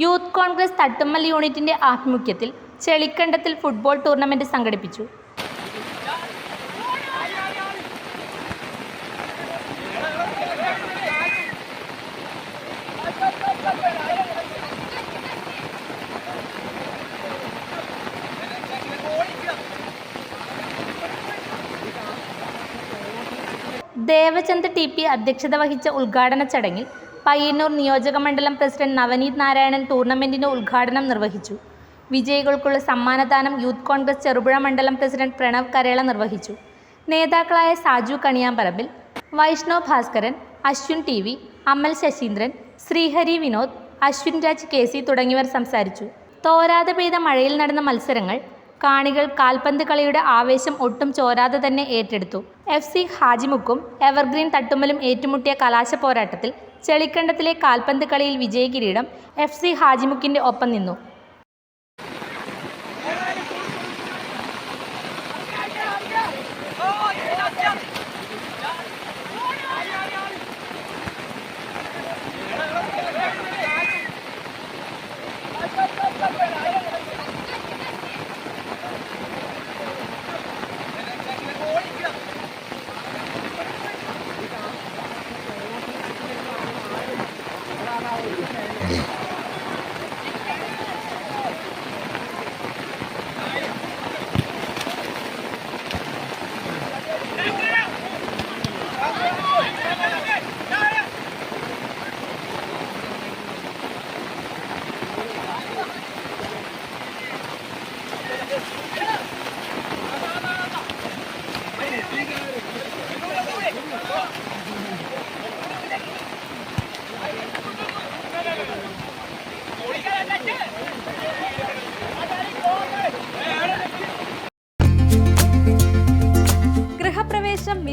Youth Congress Thattummal യൂണിറ്റിന്റെ ആഭിമുഖ്യത്തിൽ ചെളിക്കണ്ടത്തിൽ football tournament സംഘടിപ്പിച്ചു. ദേവചന്ദ് ടി പി അധ്യക്ഷത വഹിച്ച ഉദ്ഘാടന ചടങ്ങിൽ പയ്യന്നൂർ നിയോജക മണ്ഡലം പ്രസിഡന്റ് നവനീത് നാരായണൻ ടൂർണമെന്റിന്റെ ഉദ്ഘാടനം നിർവഹിച്ചു. വിജയികൾക്കുള്ള സമ്മാനദാനം യൂത്ത് കോൺഗ്രസ് ചെറുപുഴ മണ്ഡലം പ്രസിഡന്റ് പ്രണവ് കരേള നിർവഹിച്ചു. നേതാക്കളായ Saju Kaniyamparambil Vaishnav Bhaskaran Ashwin T V Amal Sasheendran Sreehari Vinod Ashwin Raj K C തുടങ്ങിയവർ സംസാരിച്ചു. തോരാതെ പെയ്ത മഴയിൽ നടന്ന മത്സരങ്ങൾ കാണികൾ കാൽപന്ത് കളിയുടെ ആവേശം ഒട്ടും ചോരാതെ തന്നെ ഏറ്റെടുത്തു. എഫ് സി ഹാജിമുക്കും എവർഗ്രീൻ തട്ടുമ്മലും ഏറ്റുമുട്ടിയ കലാശ പോരാട്ടത്തിൽ ചെളിക്കണ്ടത്തിലെ കാൽപന്ത് കളിയിൽ വിജയകിരീടം എഫ് സി ഹാജിമുക്കിന്റെ ഒപ്പം നിന്നു. Hum.